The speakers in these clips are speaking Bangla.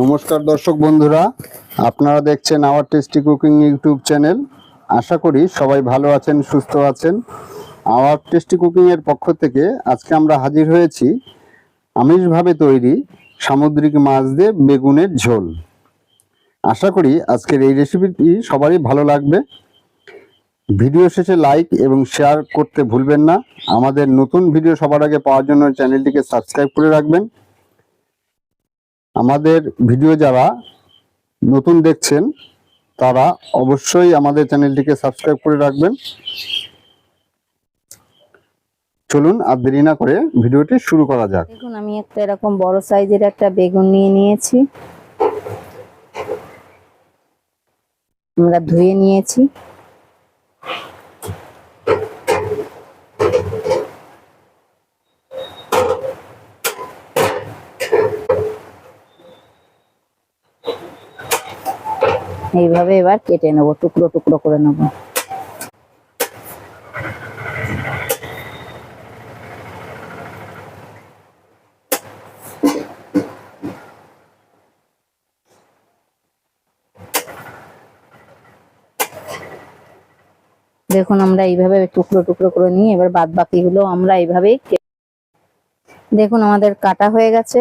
নমস্কার দর্শক বন্ধুরা, আপনারা দেখছেন our tasty cooking YouTube channel আশা করি সবাই ভালো আছেন, সুস্থ আছেন। আওয়ার টেস্টি কুকিংয়ের পক্ষ থেকে আজকে আমরা হাজির হয়েছি আমিষভাবে তৈরি সামুদ্রিক মাছ দিয়ে বেগুনের ঝোল। আশা করি আজকের এই রেসিপিটি সবারই ভালো লাগবে। ভিডিও শেষে লাইক এবং শেয়ার করতে ভুলবেন না। আমাদের নতুন ভিডিও সবার আগে পাওয়ার জন্য চ্যানেলটিকে সাবস্ক্রাইব করে রাখবেন। আমাদের ভিডিও যারা নতুন দেখছেন, তারা অবশ্যই আমাদের চ্যানেলটিকে সাবস্ক্রাইব করে রাখবেন। চলুন আর দেরি না করে ভিডিওটি শুরু করা যাক। দেখুন, আমি একটা এরকম বড় সাইজের একটা বেগুন নিয়ে নিয়েছি। আমরা ধুয়ে নিয়েছি। এইভাবে এবার কেটে নেব, টুকরো টুকরো করে নেব। দেখুন, আমরা এইভাবে টুকরো টুকরো করে নিই এবার বাদ বাকিগুলো আমরা এইভাবেই দেখুন, আমাদের কাটা হয়ে গেছে।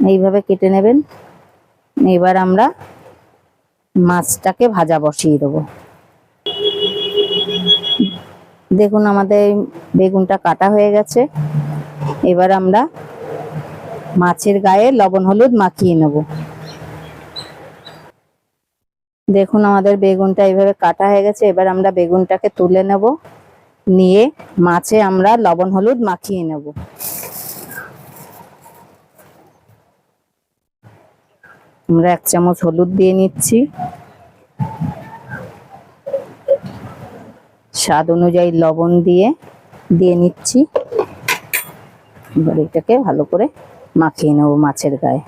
এইভাবে কেটে নেবেন। এবার আমরা মাছটাকে ভাজা বসিয়ে দেবো। দেখুন আমাদের বেগুনটা কাটা হয়ে গেছে। এবার আমরা মাছের গায়ে লবণ হলুদ মাখিয়ে নেব। দেখুন আমাদের বেগুনটা এইভাবে কাটা হয়ে গেছে। এবার আমরা বেগুনটাকে তুলে নেব। নিয়ে মাছে আমরা লবণ হলুদ মাখিয়ে নেব। আমরা এক চামচ হলুদ দিয়ে নিচ্ছি। স্বাদ অনুযায়ী লবণ দিয়ে দিয়ে নিচ্ছি। এটাকে ভালো করে মাখিয়ে নেব মাছের গায়ে।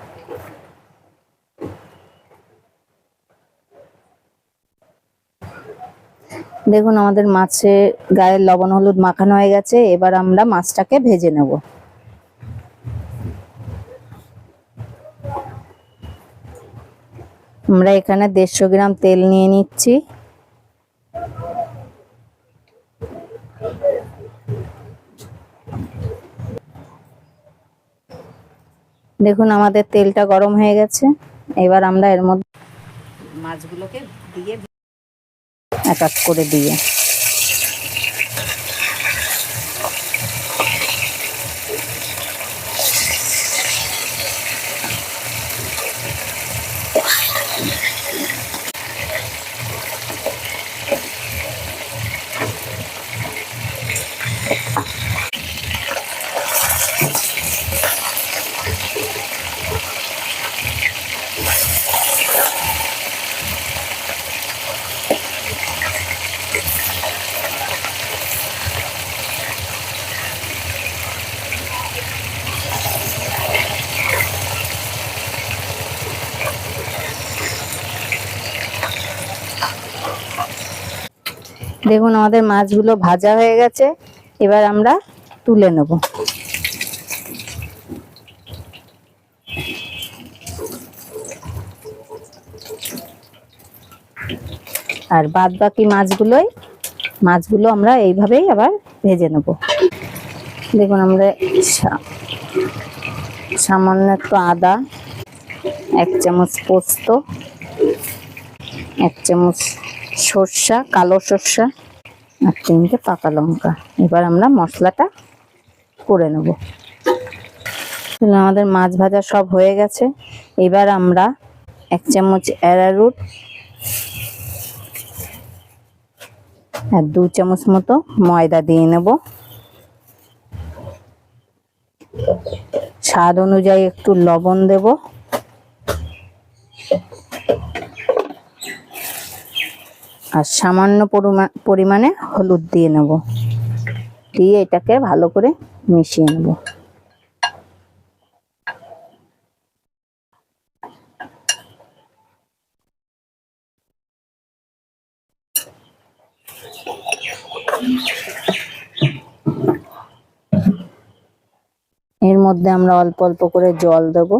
দেখুন আমাদের মাছের গায়ে লবণ হলুদ মাখানো হয়ে গেছে, এবার আমরা মাছটাকে ভেজে নেব। আমরা এখানে দেড়শো গ্রাম তেল নিয়ে নিচ্ছি। দেখুন আমাদের তেলটা গরম হয়ে গেছে। এবার আমরা এর মধ্যে মাছগুলোকে দিয়ে এক এক করে দিয়ে দেখুন আমাদের মাছগুলো ভাজা হয়ে গেছে, এবার আমরা তুলে নেব। আর বাদ বাকি মাছগুলোই, মাছগুলো আমরা এইভাবেই আবার ভেজে নেব। দেখুন আমরা সামান্য একটু আদা, এক চামচ পোস্ত, এক চামচ সর্ষা, কালো সর্ষা আর তিনটে পাকা লঙ্কা। এবার আমরা মশলাটা করে নেব। আমাদের মাছ ভাজা সব হয়ে গেছে। এবার আমরা এক চামচ অ্যারারুট আর দু চামচ মতো ময়দা দিয়ে নেব। স্বাদ অনুযায়ী একটু লবণ দেব। আর সামান্য পরিমা- পরিমাণে হলুদ দিয়ে নেব। দিয়ে এটাকে ভালো করে মিশিয়ে নেব। এর মধ্যে আমরা অল্প অল্প করে জল দেব।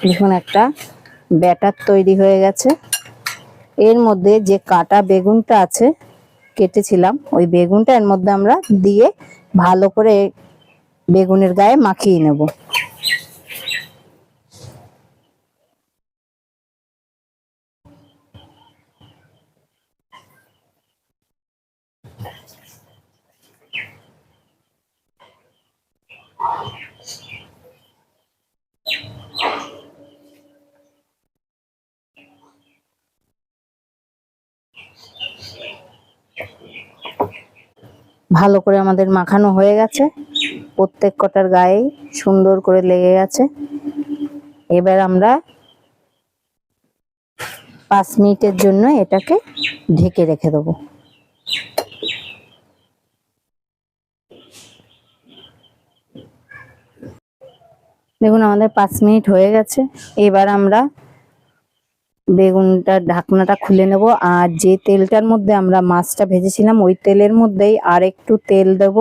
দেখুন একটা ব্যাটার তৈরি হয়ে গেছে। এর মধ্যে যে কাটা বেগুনটা আছে, কেটেছিলাম, ওই বেগুনটা এর মধ্যে আমরা দিয়ে ভালো করে বেগুনের গায়ে মাখিয়ে নেব। ভালো করে আমাদের মাখানো হয়ে গেছে। প্রত্যেক কটার গায়ে সুন্দর করে লেগে গেছে। এবার আমরা পাঁচ মিনিটের জন্য এটাকে ঢেকে রেখে দেবো। দেখুন, আমাদের পাঁচ মিনিট হয়ে গেছে। এবার আমরা বেগুনটার ঢাকনাটা খুলে নেব। আর যে তেলটার মধ্যে আমরা মাছটা ভেজেছিলাম, ওই তেলের মধ্যেই আর একটু তেল দেব।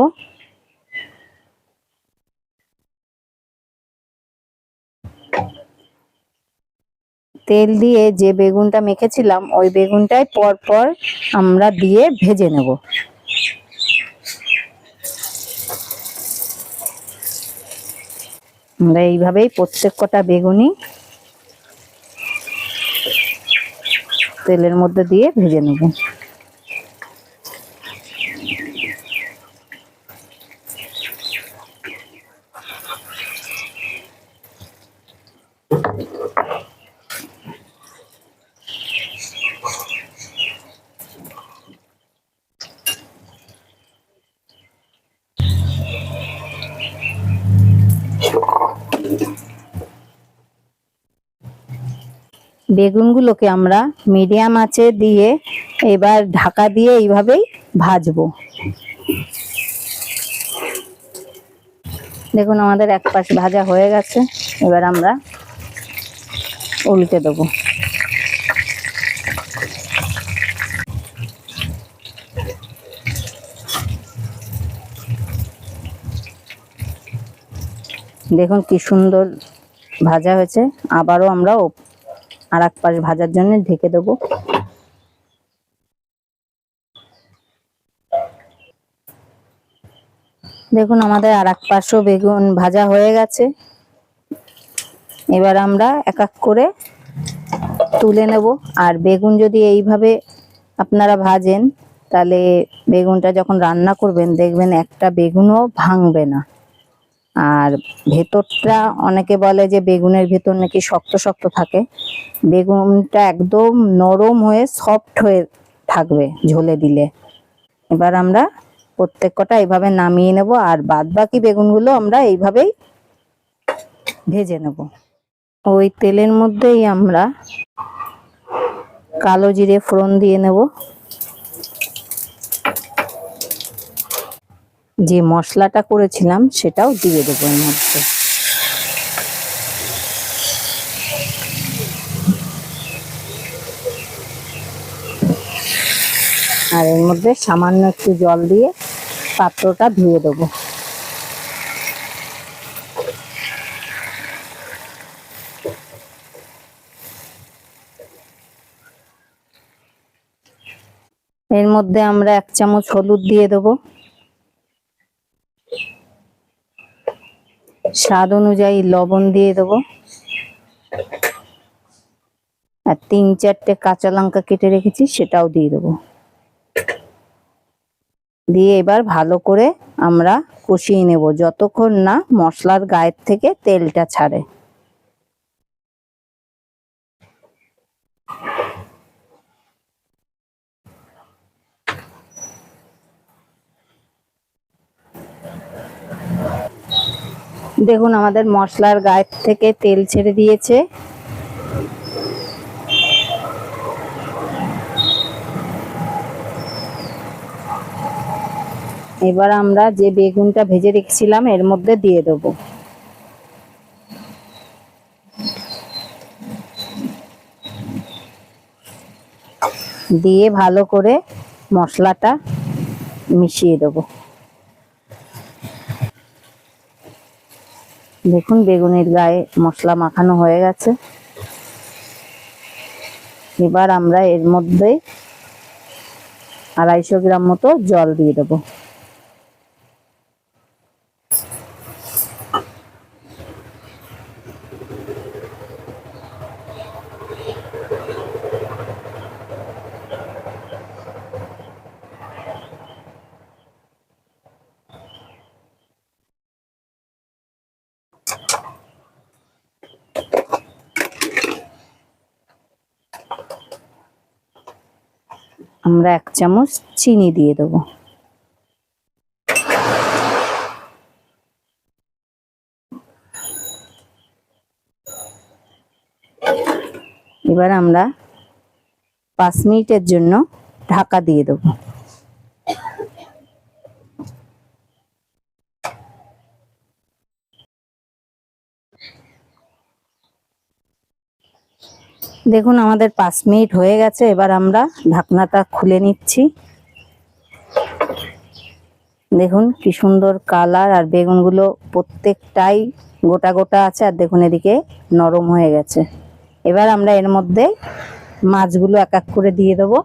তেল দিয়ে যে বেগুনটা মেখেছিলাম, ওই বেগুনটাই পর পর আমরা দিয়ে ভেজে নেব। আমরা এইভাবেই প্রত্যেক কটা বেগুনই তেলের মধ্যে দিয়ে ভেজে নেব। বেগুনগুলোকে আমরা মিডিয়াম আঁচে দিয়ে এবার ঢাকা দিয়ে এইভাবেই ভাজবো। দেখুন আমাদের এক পাশ ভাজা হয়ে গেছে, এবার আমরা উল্টে দেবো। দেখুন কি সুন্দর ভাজা হয়েছে, আবারও আমরা আর এক পাশ ভাজার জন্য ঢেকে দেবো। দেখুন, আমাদের আর এক পাশও বেগুন ভাজা হয়ে গেছে। এবার আমরা এক এক করে তুলে নেব। আর বেগুন যদি এইভাবে আপনারা ভাজেন, তাহলে বেগুনটা যখন রান্না করবেন, দেখবেন একটা বেগুনও ভাঙবে না। আর ভেতরটা অনেকে বলে যে বেগুনের ভেতর নাকি শক্ত শক্ত থাকে। বেগুনটা একদম নরম হয়ে সফট হয়ে থাকবে ঝোলে দিলে। এবার আমরা প্রত্যেক কটা এইভাবে নামিয়ে নেব আর বাদ বাকি বেগুনগুলো আমরা এইভাবেই ভেজে নেব। ওই তেলের মধ্যেই আমরা কালো জিরে ফোড়ন দিয়ে নেব। যে মশলাটা করেছিলাম সেটাও দিয়ে দেবো এর মধ্যে। আর এর মধ্যে সামান্য একটু জল দিয়ে পাত্রটা ধুয়ে দেবো। এর মধ্যে আমরা এক চামচ হলুদ দিয়ে দেবো। স্বাদ অনুযায়ী লবণ দিয়ে দেবো। আর তিন চারটে কাঁচা লঙ্কা কেটে রেখেছি, সেটাও দিয়ে দেবো। দিয়ে এবার ভালো করে আমরা কষিয়ে নেব, যতক্ষণ না মশলার গায়ের থেকে তেলটা ছাড়ে। দেখুন, আমাদের মশলার গায়ের থেকে তেল ছেড়ে দিয়েছে। এবার আমরা যে বেগুনটা ভেজে রেখেছিলাম, এর মধ্যে দিয়ে দেব। দিয়ে ভালো করে মশলাটা মিশিয়ে দেব। দেখুন, বেগুনের গায়ে মশলা মাখানো হয়ে গেছে। এবার আমরা এর মধ্যে আড়াইশো গ্রাম মতো জল দিয়ে দেবো। আমরা এক চামচ চিনি দিয়ে দেব। এবার আমরা পাঁচ মিনিটের জন্য ঢাকা দিয়ে দেবো। দেখুন, আমাদের পাঁচ মিনিট হয়ে গেছে, এবার আমরা ঢাকনাটা খুলে নিচ্ছি। দেখুন, কি সুন্দর কালার, আর বেগুনগুলো প্রত্যেকটাই গোটা গোটা আছে, আর দেখুন, এদিকে নরম হয়ে গেছে। এবার আমরা এর মধ্যে মাছগুলো এক এক করে দিয়ে দেবো।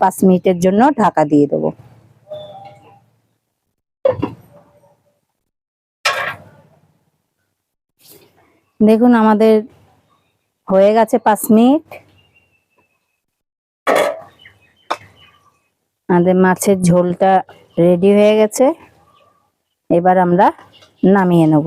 পাঁচ মিনিটের জন্য ঢাকা দিয়ে দেবো। দেখুন আমাদের হয়ে গেছে পাঁচ মিনিট। আমাদের মাছের ঝোলটা রেডি হয়ে গেছে। এবার আমরা নামিয়ে নেব।